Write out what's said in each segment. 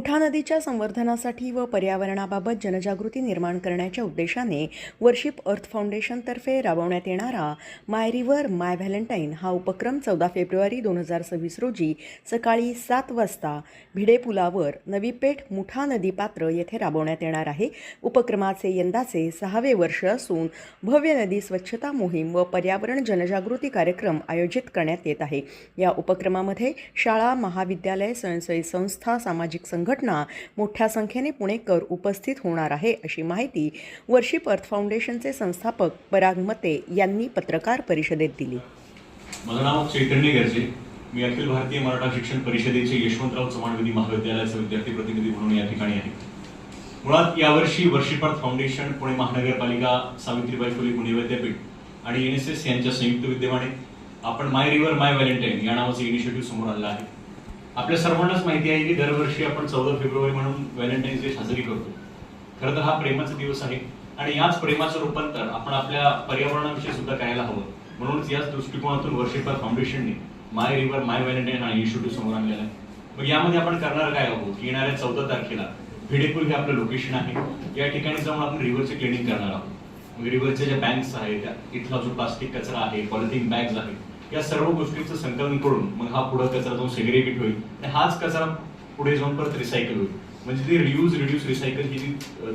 मुठा नदीच्या संवर्धनासाठी व पर्यावरणाबाबत जनजागृती निर्माण करण्याच्या उद्देशाने वर्शिप अर्थ फाउंडेशनतर्फे राबवण्यात येणारा माय रिव्हर माय व्हॅलेंटाईन हा उपक्रम चौदा फेब्रुवारी दोन हजार सव्वीस रोजी सकाळी सात वाजता भिडे पुलावर नवी पेठ मुठा नदी पात्र येथे राबवण्यात येणार आहे. उपक्रमाचे यंदाचे सहावे वर्ष असून भव्य नदी स्वच्छता मोहीम व पर्यावरण जनजागृती कार्यक्रम आयोजित करण्यात येत आहे. या उपक्रमामध्ये शाळा महाविद्यालय स्वयंसेवी संस्था सामाजिक संघ संघटना मोठ्या संख्येने पुणेकर उपस्थित होणार आहे अशी माहिती वर्शिप अर्थ फाउंडेशनचे संस्थापक पराग मते यांनी पत्रकार परिषदेत दिली. माझं नाव चैतन्य गर्जे. मी अखिल भारतीय मराठा शिक्षण परिषदेचे यशवंतराव चव्हाण विधी महाविद्यालयाचा विद्यार्थी प्रतिनिधी म्हणून या ठिकाणी आहे. मुळात यावर्षी वर्षीपार्थ फाउंडेशन पुणे महानगरपालिका सावित्रीबाई फुले पुणे विद्यापीठ आणि एन एस एस यांच्या संयुक्त विद्यमाने आपण माय रिव्हर माय व्हॅलेंटाईन या नावाचं इनिशिएटिव्ह समोर आणलं आहे. आपल्या सर्वांनाच माहिती आहे की दरवर्षी आपण चौदा फेब्रुवारी म्हणून व्हॅलेंटाईन्स डे साजरी करतो. खरं तर हा प्रेमाचा दिवस आहे आणि याच प्रेमाचं रूपांतर आपण आपल्या पर्यावरणाविषयी सुद्धा करायला हवं. म्हणूनच याच दृष्टिकोनातून वर्षीपार फाउंडेशनने माय रिव्हर माय व्हॅलेंटाईन हा इनिशिएटिव्ह समोर आणलेला आहे. मग यामध्ये आपण करणार काय आहोत? की येणाऱ्या चौदा तारखेला भिडेपूर हे आपलं लोकेशन आहे. या ठिकाणी जाऊन आपण रिव्हरचे क्लिनिंग करणार आहोत. मग रिव्हरच्या ज्या बँक्स आहेत त्या इथला जो प्लास्टिक कचरा आहे पॉलिथिन बॅग्स आहेत या सर्व गोष्टींचं संकलन करून मग हा पुढे कचरा जाऊन सेग्रिगेट होईल. आणि हाच कचरा पुढे जाऊन परत रिसायकल होईल. म्हणजे ती रियूज रिड्यूस रिसायकल ही जी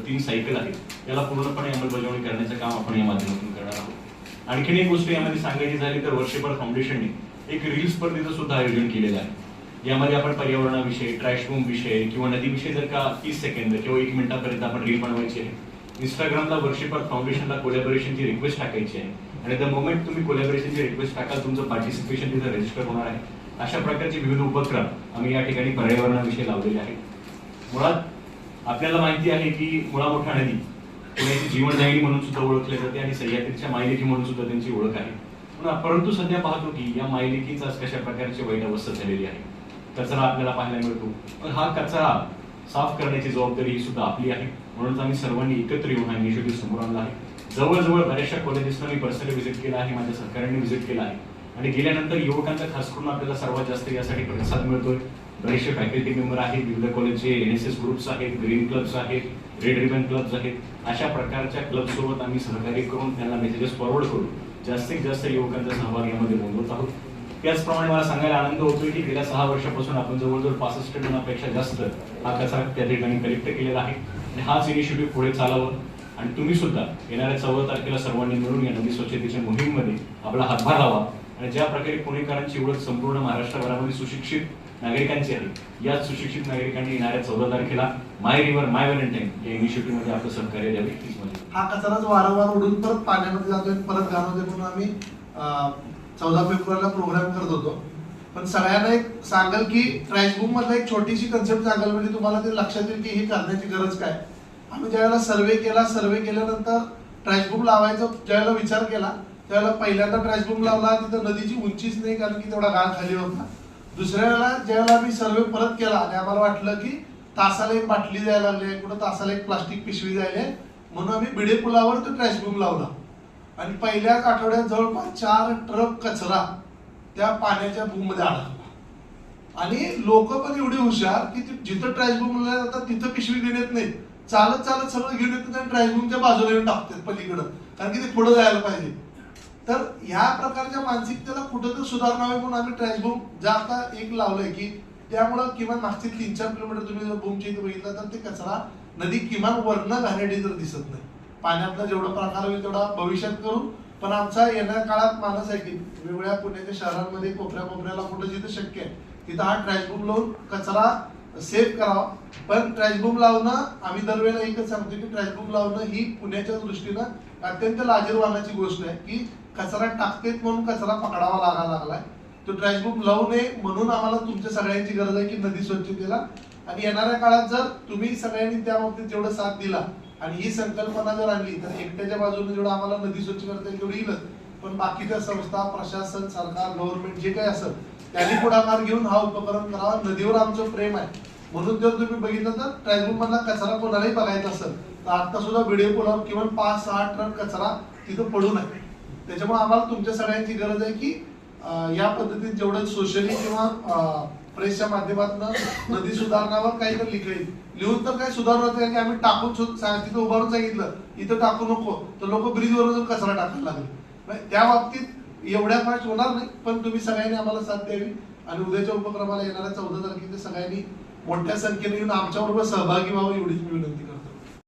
तीन सायकल आहे याला पूर्णपणे अंमलबजावणी करण्याचं काम आपण या माध्यमातून करणार आहोत. आणखीन एक गोष्ट यामध्ये सांगायची झाली तर वर्षभर फाउंडेशनने एक रील स्पर्धेचं सुद्धा आयोजन केलेलं आहे. यामध्ये आपण पर्यावरणाविषयी ट्रॅशरूम विषय किंवा नदीविषयी जर का तीस सेकंद किंवा एक मिनिटापर्यंत आपण रील बनवायची आहे इंस्टाग्रामला वर्षभर फाउंडेशनला कोलॅबोरेशनची रिक्वेस्ट टाकायची आहे. आणि द मोमेंट तुम्ही कोलॅबोरेशनची रिक्वेस्ट टाकाल तुमचं पार्टिसिपेशन तिथं रजिस्टर होणार आहे. अशा प्रकारचे विविध उपक्रम आम्ही या ठिकाणी पर्यावरणाविषयी लावलेले आहेत. मुळात आपल्याला माहिती आहे की मुळा मोठा नदी पुण्याची जीवनदायिनी म्हणून सुद्धा ओळखली जाते आणि सह्याद्रीच्या मायलेकी म्हणून सुद्धा त्यांची ओळख आहे. परंतु सध्या पाहतो की या मायलेकीच आज कशा प्रकारची वाईट अवस्था झालेली आहे. कचरा आपल्याला पाहायला मिळतो. पण हा कचरा साफ करण्याची जबाबदारी ही सुद्धा आपली आहे. म्हणून आम्ही सर्वांनी एकत्र येऊन हा इनिशिएटिव्ह समोर आणला आहे. जवळजवळ बऱ्याचशा कॉलेजेसना मी पर्सनली व्हिजिट केला आहे माझ्या सरकारने व्हिजिट केला आहे. आणि गेल्यानंतर युवकांचा खास करून आपल्याला सर्वात जास्त यासाठी प्रतिसाद मिळतोय. बरेचसे फॅकल्टी मेंबर आहेत विविध कॉलेजचे एन एस एस ग्रुप्स आहेत ग्रीन क्लब्स आहेत रेड रिबन क्लब्स आहेत. अशा प्रकारच्या क्लबसोबत आम्ही सहकार्य करून त्यांना मेसेजेस फॉरवर्ड करून जास्तीत जास्त युवकांचा सहभाग यामध्ये नोंदवत आहोत. त्याचप्रमाणे मला सांगायला आनंद होतोय की गेल्या सहा वर्षापासून आपण जवळजवळ पासष्ट टनापेक्षा जास्त हा कचरा त्या ठिकाणी कलेक्ट केलेला आहे. आणि हाच इनिशिएटिव्ह पुढे चालावं. आणि तुम्ही सुद्धा येणाऱ्या चौदा तारखेला सर्वांनी मिळून या नदी स्वच्छतेच्या मोहीममध्ये आपला हातभार लावा. आणि ज्या प्रकारे पुणेकरांची ओळख संपूर्ण महाराष्ट्रभरामध्ये सुशिक्षित नागरिकांची आहे याच सुशिक्षित नागरिकांनी येणाऱ्या चौदा तारखेला माय रिव्हर माय व्हॅलेंटाईन या इनिशिएटिव्हमध्ये आपलं सहकार्य द्यावे. हा कचराच वारंवार उडून परत पाण्यामध्ये जातोय परत घाण म्हणून आम्ही चौदा फेब्रुवारीला प्रोग्राम करत होतो. पण सगळ्यांना एक सांगाल की ट्रॅशबुक मधला एक छोटीशी कन्सेप्ट सांगाल म्हणजे तुम्हाला ते लक्षात येईल की हे करण्याची गरज काय. आम्ही ज्यावेळेला सर्वे केला सर्वे केल्यानंतर ट्रॅशबुक लावायचा ज्यावेळेला विचार केला त्यावेळेला पहिल्यांदा ट्रॅशबुक लावला तिथं नदीची उंचीच नाही कारण की तेवढा गाळ खाली होता. दुसऱ्या वेळेला ज्यावेळेला आम्ही सर्वे परत केला आणि आम्हाला वाटलं की तासाला एक बाटली जायला लागली आहे कुठं तासाला एक प्लास्टिक पिशवी जायला आहे म्हणून आम्ही बिडे पुलावर तो ट्रॅशबुक लावला. आणि पहिल्याच आठवड्यात जवळपास चार ट्रक कचरा त्या पाण्याच्या भूमध्ये अडकला आणि लोक पण एवढी हुशार की जिथं ट्रॅशबूमला जातात तिथं पिशवी घेऊन येत नाही चालत चालत सगळं घेऊन येतात आणि ट्रॅशबूमच्या बाजूला येऊन टाकतात पलीकडं. कारण की ते पुढे जायला पाहिजे. तर ह्या प्रकारच्या मानसिकतेला कुठंतरी सुधारणावे सुधारणा म्हणून आम्ही ट्रॅशबूम ज्या आता एक लावलंय की त्यामुळं किमान मागचे तीन चार किलोमीटर तुम्ही जर बूमच्या इथे बघितलं तर ते कचरा नदी किमान वर्ण घाणेरडी जर दिसत नाही. पाण्यातला जेवढा प्रकार होईल तेवढा भविष्यात करू. पण आमचा येणाऱ्या काळात मानस आहे की वेगवेगळ्या पुण्याच्या शहरांमध्ये कोपऱ्या कोपऱ्याला कुठं जिथं शक्य आहे तिथं हा ट्रॅशबूम लावून कचरा सेव्ह करावा. पण ट्रॅशबूम लावणं आम्ही दरवेळेला एकच सांगतो की ट्रॅशबूम लावणं ही पुण्याच्या दृष्टीनं अत्यंत लाजीरवानाची गोष्ट आहे की कचरा टाकतेत म्हणून कचरा पकडावा लागायला लागलाय. तो ट्रॅशबूम लावू नये म्हणून आम्हाला तुमच्या सगळ्यांची गरज आहे की नदी स्वच्छतेला. आणि येणाऱ्या काळात जर तुम्ही सगळ्यांनी त्या बाबतीत जेवढा साथ दिला आणि ही संकल्पना जर आणली तर एकट्याच्या बाजूने जेवढं आम्हाला नदी स्वच्छ करता येईल तेवढी येईलच. पण बाकीच्या संस्था प्रशासन सरकार गव्हर्नमेंट जे काही असेल त्यांनी पुढाकार घेऊन हा उपक्रम करावा. नदीवर आमचं प्रेम आहे. म्हणून जर तुम्ही बघितलं तर ट्रॅशबूम मधला कचरा कोणालाही बघायचा असेल तर आता सुद्धा व्हिडिओ पुलावर किमान पाच सहा टन कचरा तिथं पडू नये. त्याच्यामुळे आम्हाला तुमच्या सगळ्यांची गरज आहे की या पद्धतीत जेवढं सोशली किंवा प्रेसच्या माध्यमातून नदी सुधारणावर काही तर लिखा लिहून तर काही सुधारणा नाही की आम्ही टाकून तिथं उभारून सांगितलं इथं टाकू नको तर लोक ब्रिजवर जाऊन कचरा टाकायला लागले. त्या बाबतीत एवढ्या फास्ट होणार नाही पण तुम्ही सगळ्यांनी आम्हाला साथ द्यावी. आणि उद्याच्या उपक्रमाला येणाऱ्या चौदा तारखेच्या सगळ्यांनी मोठ्या संख्येने येऊन आमच्याबरोबर सहभागी व्हावं एवढीच मी विनंती करतो.